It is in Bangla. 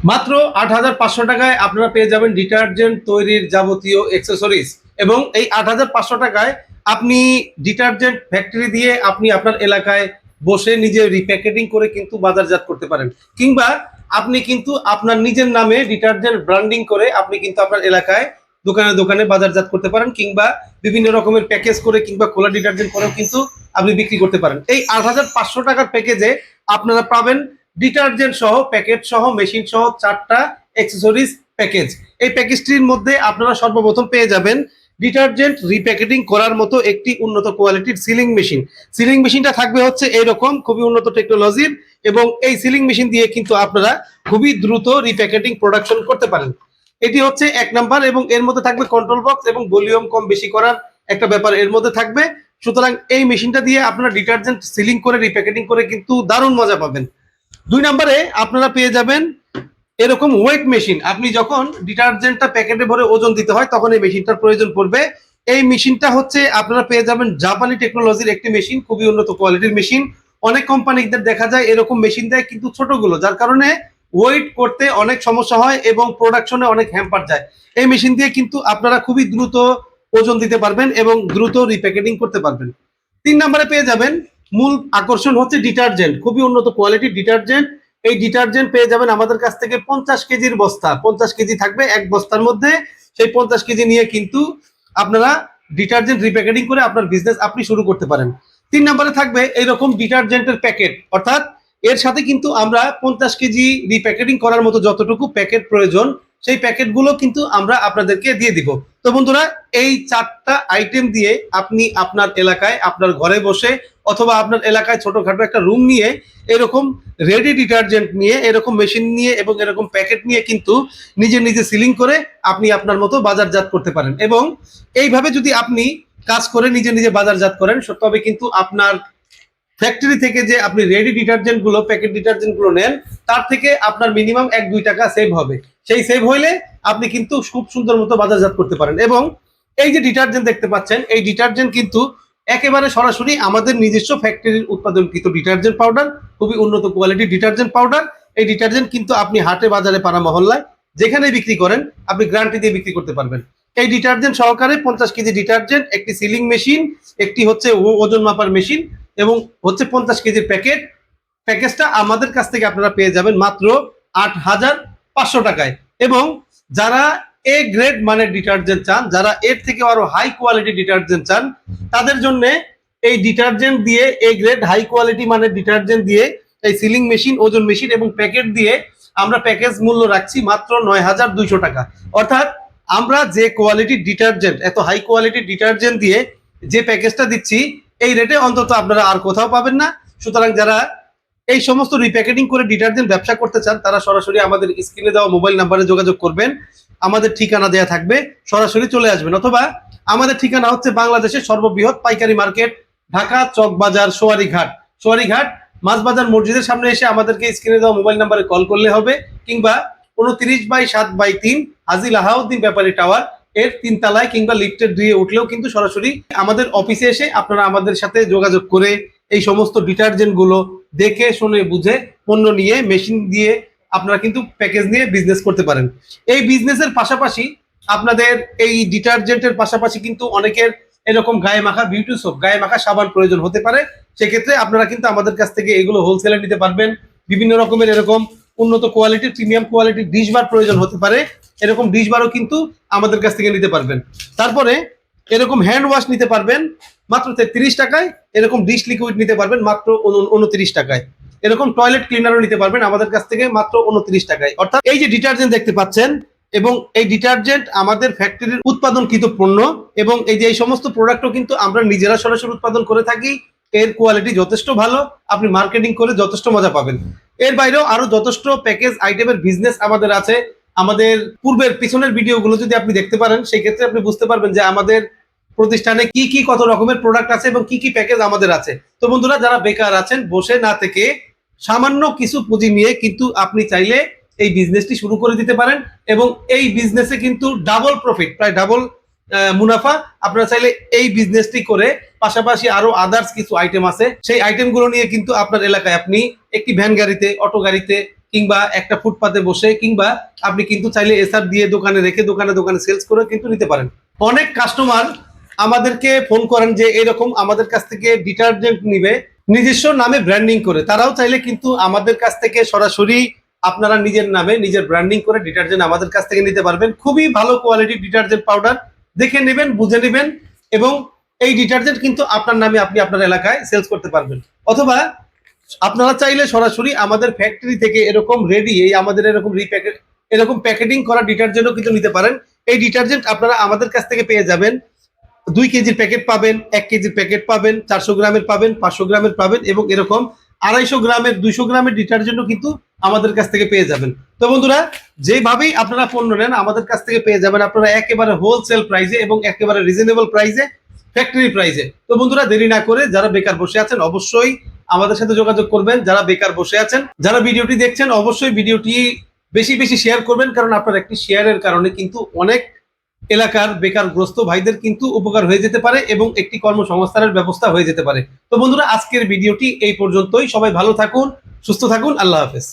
মাত্র আট হাজার পাঁচশো টাকায় আপনারা পেয়ে যাবেন ডিটারজেন্ট তৈরির যাবতীয় এক্সেসরিজ এবং এই আট হাজার পাঁচশো টাকায় আপনি ডিটারজেন্ট ফ্যাক্টরি দিয়ে আপনি আপনার এলাকায় বসে নিজে রিপ্যাকেটিং করে কিন্তু বাজারজাত করতে পারেন। কিংবা আপনি কিন্তু আপনার নিজের নামে ডিটারজেন্ট ব্র্যান্ডিং করে আপনি কিন্তু আপনার এলাকায় দোকানে দোকানে বাজারজাত করতে পারেন কিংবা বিভিন্ন রকমের প্যাকেজ করে কিংবা খোলা ডিটারজেন্ট করেও কিন্তু আপনি বিক্রি করতে পারেন। এই আট হাজার পাঁচশো টাকার প্যাকেজে আপনারা পাবেন ডিটারজেন্ট সহ, প্যাকেট সহ, মেশিন সহ চারটা অ্যাক্সেসরিজ প্যাকেজ এই প্যাকেজটির মধ্যে আপনারা সর্বপ্রথম পেয়ে যাবেন ডিটারজেন্ট রিপ্যাকেটিং করার মতো একটি উন্নত কোয়ালিটির সিলিং মেশিন। সিলিং মেশিনটা থাকবে হচ্ছে এরকম, খুবই উন্নত টেকনোলজির এবং এই সিলিং মেশিন দিয়ে কিন্তু আপনারা খুবই দ্রুত রিপ্যাকেটিং প্রোডাকশন করতে পারেন। এটি হচ্ছে এক নাম্বার এবং এর মধ্যে থাকবে কন্ট্রোল বক্স এবং ভলিউম কম বেশি করার একটা ব্যাপার এর মধ্যে থাকবে। সুতরাং এই মেশিনটা দিয়ে আপনারা ডিটারজেন্ট সিলিং করে রিপ্যাকেটিং করে কিন্তু দারুণ মজা পাবেন। দুই নম্বরে আপনারা পেয়ে যাবেন এরকম ওয়েট মেশিন আপনি যখন ডিটারজেন্টটা প্যাকেটে ভরে ওজন দিতে হয়, তখন এই মেশিনটার প্রয়োজন পড়বে। এই মেশিনটা হচ্ছে আপনারা পেয়ে যাবেন জাপানি টেকনোলজির একটি মেশিন খুবই উন্নত কোয়ালিটির মেশিন অনেক কোম্পানিদের দেখা যায় এরকম মেশিন দেয়, কিন্তু ছোটগুলো, যার কারণে ওয়েট করতে অনেক সমস্যা হয় এবং প্রোডাকশনে অনেক হ্যাম্পার যায়। এই মেশিন দিয়ে কিন্তু আপনারা খুবই দ্রুত ওজন দিতে পারবেন এবং দ্রুত রিপ্যাকেটিং করতে পারবেন। তিন নম্বরে পেয়ে যাবেন মূল আকর্ষণ হচ্ছে ডিটারজেন্ট খুবই উন্নত কোয়ালিটির ডিটারজেন্ট এই ডিটারজেন্ট পেয়ে যাবেন আমাদের কাছ থেকে পঞ্চাশ কেজির বস্তা। পঞ্চাশ কেজি থাকবে এক বস্তার মধ্যে। সেই পঞ্চাশ কেজি নিয়ে কিন্তু আপনারা ডিটারজেন্ট রিপ্যাকেটিং করে আপনার বিজনেস আপনি শুরু করতে পারেন। তিন নম্বরে থাকবে এইরকম ডিটারজেন্টের প্যাকেট অর্থাৎ এর সাথে কিন্তু আমরা পঞ্চাশ কেজি রিপ্যাকেটিং করার মতো যতটুকু প্যাকেট প্রয়োজন, সেই প্যাকেটগুলো কিন্তু আমরা আপনাদেরকে দিয়ে দিব। তো বন্ধুরা, এই চারটা আইটেম দিয়ে আপনি আপনার এলাকায়, আপনার ঘরে বসে অথবা আপনার এলাকায় ছোটখাটো একটা রুম নিয়ে এরকম রেডি ডিটারজেন্ট নিয়ে, এরকম মেশিন নিয়ে এবং এরকম প্যাকেট নিয়ে কিন্তু নিজে নিজে সিলিং করে আপনি আপনার মতো বাজারজাত করতে পারেন। এবং এইভাবে যদি আপনি কাজ করে নিজে নিজে বাজারজাত করেন তবে কিন্তু আপনার ফ্যাক্টরি থেকে যে আপনি রেডি ডিটারজেন্টগুলো প্যাকেট ডিটারজেন্টগুলো নেন, তার থেকে আপনার মিনিমাম এক দুই টাকা সেভ হবে। সেই সেভ হইলে আপনি কিন্তু খুব সুন্দর মতো বাজারজাত করতে পারেন। এবং এই যে ডিটারজেন্ট দেখতে পাচ্ছেন, এই ডিটারজেন্ট কিন্তু একেবারে সরাসরি আমাদের নিজস্ব ফ্যাক্টরির উৎপাদনকৃত ডিটারজেন্ট পাউডার, খুবই উন্নত কোয়ালিটির ডিটারজেন্ট পাউডার। এই ডিটারজেন্ট কিন্তু আপনি হাটে বাজারে পাড়া মহল্লায় যেখানে বিক্রি করেন, আপনি গ্যারান্টি দিয়ে বিক্রি করতে পারবেন। এই ডিটারজেন্ট সহকারে পঞ্চাশ কেজি ডিটারজেন্ট, একটি সিলিং মেশিন, একটি হচ্ছে ওজন মাপার মেশিন এবং হচ্ছে পঞ্চাশ কেজির প্যাকেট। প্যাকেজটা আমাদের কাছ থেকে আপনারা পেয়ে যাবেন মাত্র আট হাজার পাঁচশো টাকায়। এবং যারা এ গ্রেড মানের ডিটারজেন্ট চান, যারা এর থেকে আরও হাই কোয়ালিটি ডিটারজেন্ট চান, তাদের জন্য এই ডিটারজেন্ট দিয়ে এ গ্রেড হাই কোয়ালিটি মানের ডিটারজেন্ট দিয়ে এই সিলিং মেশিন ওজন মেশিন এবং প্যাকেট দিয়ে আমরা প্যাকেজ মূল্য রাখছি মাত্র নয় হাজার দুইশো টাকা। অর্থাৎ আমরা যে কোয়ালিটির ডিটারজেন্ট এত হাই কোয়ালিটির ডিটারজেন্ট দিয়ে যে প্যাকেজটা দিচ্ছি, এই রেটে অন্তত আপনারা আর কোথাও পাবেন না। সুতরাং যারা এই সমস্ত রিপ্যাকেটিং করে ডিটারজেন্ট ব্যবসা করতে চান, তারা সরাসরি আমাদের স্ক্রিনে দেওয়া মোবাইল নাম্বারে যোগাযোগ করবেন। আমাদের ঠিকানা দেয়া থাকবে, সরাসরি চলে আসবেন। অথবা আমাদের ঠিকানা হচ্ছে বাংলাদেশের সর্ববৃহৎ পাইকারি মার্কেট, ঢাকা চকবাজার সোয়ারিঘাট সোয়ারিঘাট মাছবাজার মসজিদের সামনে এসে আমাদেরকে স্ক্রিনে দেওয়া মোবাইল নাম্বারে কল করলে হবে, কিংবা উনত্রিশ বাই সাত বাই তিন হাজিল আহাউদ্দিন ব্যাপারী টাওয়ার এর তিন তলায় কিংবা লিফটের দুয়ে উঠলেও কিন্তু সরাসরি আমাদের অফিসে এসে আপনারা আমাদের সাথে যোগাযোগ করে এই সমস্ত ডিটারজেন্টগুলো দেখে, শুনে, বুঝে পণ্য নিয়ে মেশিন দিয়ে আপনারা কিন্তু প্যাকেজ নিয়ে বিজনেস করতে পারেন। এই বিজনেসের পাশাপাশি আপনাদের এই ডিটারজেন্টের পাশাপাশি কিন্তু অনেকের এরকম গায়ে মাখা বিউটি সোপ গায়ে মাখা সাবান প্রয়োজন হতে পারে। সেক্ষেত্রে আপনারা কিন্তু আমাদের কাছ থেকে এগুলো হোলসেলে নিতে পারবেন। বিভিন্ন রকমের এরকম উন্নত কোয়ালিটির প্রিমিয়াম কোয়ালিটির ডিশ বার প্রয়োজন হতে পারে। এরকম ডিশ বারও কিন্তু আমাদের কাছ থেকে নিতে পারবেন। তারপরে এরকম হ্যান্ড ওয়াশ নিতে পারবেন, মাত্র তেত্রিশ টাকায়। এরকম ডিশ লিকুইড নিতে পারবেন, মাত্র উনত্রিশ টাকায়। এরকম টয়লেট ক্লিনারও নিতে পারবেন, আমাদের কাছ থেকে মাত্র উনত্রিশ টাকায়। অর্থাৎ এই যে ডিটারজেন্ট দেখতে পাচ্ছেন, এবং এই ডিটারজেন্ট আমাদের ফ্যাক্টরির উৎপাদনকৃত পণ্য, এবং এই যে এই সমস্ত প্রোডাক্টও কিন্তু আমরা নিজেরা সরাসরি উৎপাদন করে থাকি, এর কোয়ালিটি যথেষ্ট ভালো, আপনি মার্কেটিং করে যথেষ্ট মজা পাবেন। এর বাইরেও আরও যথেষ্ট প্যাকেজ আইটেমের বিজনেস আমাদের আছে। আমাদের পূর্বের পিছনের ভিডিওগুলো যদি আপনি দেখতে পারেন, সেই ক্ষেত্রে আপনি বুঝতে পারবেন যে আমাদের প্রতিষ্ঠানে কি কি কত রকমের প্রোডাক্ট আছে এবং কি কি প্যাকেজ আমাদের আছে? তো বন্ধুরা, যারা বেকার আছেন, বসে না থেকে সামান্য কিছু পুঁজি নিয়ে কিন্তু আপনি চাইলে এই বিজনেসটি শুরু করে দিতে পারেন এবং এই বিজনেসে কিন্তু ডাবল প্রফিট প্রায় ডাবল মুনাফা। আপনারা চাইলে এই বিজনেসটি করে পাশাপাশি আরও আদার্স কিছু আইটেম আছে। সেই আইটেমগুলো নিয়ে কিন্তু আপনার এলাকায় আপনি একটি ভ্যান গাড়িতে অটো গাড়িতে কিংবা একটা ফুটপাতে বসে কিংবা আপনি কিন্তু চাইলে এসআর দিয়ে দোকানে রেখে দোকানে দোকানে সেলস করে কিন্তু নিতে পারেন। অনেক কাস্টমার আমাদেরকে ফোন করেন যে এরকম আমাদের কাছ থেকে ডিটারজেন্ট নিবে, নিজস্ব নামে ব্র্যান্ডিং করে। তারাও চাইলে কিন্তু আমাদের কাছ থেকে সরাসরি আপনারা নিজের নামে নিজের ব্র্যান্ডিং করে ডিটারজেন্ট আমাদের কাছ থেকে নিতে পারবেন। খুবই ভালো কোয়ালিটির ডিটারজেন্ট পাউডার দেখে নেবেন, বুঝে নেবেন এবং এই ডিটারজেন্ট কিন্তু আপনার নামে আপনি আপনার এলাকায় সেলস করতে পারবেন। অথবা আপনারা চাইলে সরাসরি আমাদের ফ্যাক্টরি থেকে এরকম রেডি এই আমাদের এরকম রিপ্যাকেট এরকম প্যাকেটিং করা ডিটারজেন্টও কিন্তু নিতে পারেন। এই ডিটারজেন্ট আপনারা আমাদের কাছ থেকে পেয়ে যাবেন। দুই কেজির প্যাকেট পাবেন, এক কেজির প্যাকেট পাবেন, চারশো গ্রামের পাবেন, পাঁচশো গ্রামের পাবেন এবং এরকম আড়াইশো গ্রামের, দুইশো গ্রামের ডিটারজেন্টও কিন্তু আমাদের কাছ থেকে পেয়ে যাবেন। তো বন্ধুরা যেভাবেই আপনারা পণ্য নেন, আমাদের কাছ থেকে পেয়ে যাবেন আপনারা একেবারে হোলসেল প্রাইসে এবং একেবারে রিজনেবল প্রাইসে ফ্যাক্টরি প্রাইসে তো বন্ধুরা, দেরি না করে যারা বেকার বসে আছেন, অবশ্যই আমাদের সাথে যোগাযোগ করবেন। যারা বেকার বসে আছেন, যারা ভিডিওটি দেখছেন, অবশ্যই ভিডিওটি বেশি বেশি শেয়ার করবেন, কারণ আপনার একটি শেয়ারের কারণে কিন্তু অনেক এলাকার বেকারগ্রস্ত ভাইদের কিন্তু উপকার হয়ে যেতে পারে এবং একটি কর্মসংস্থানের ব্যবস্থা হয়ে যেতে পারে। তো বন্ধুরা, আজকের ভিডিওটি এই পর্যন্তই। সবাই ভালো থাকুন, সুস্থ থাকুন। আল্লাহ হাফেজ।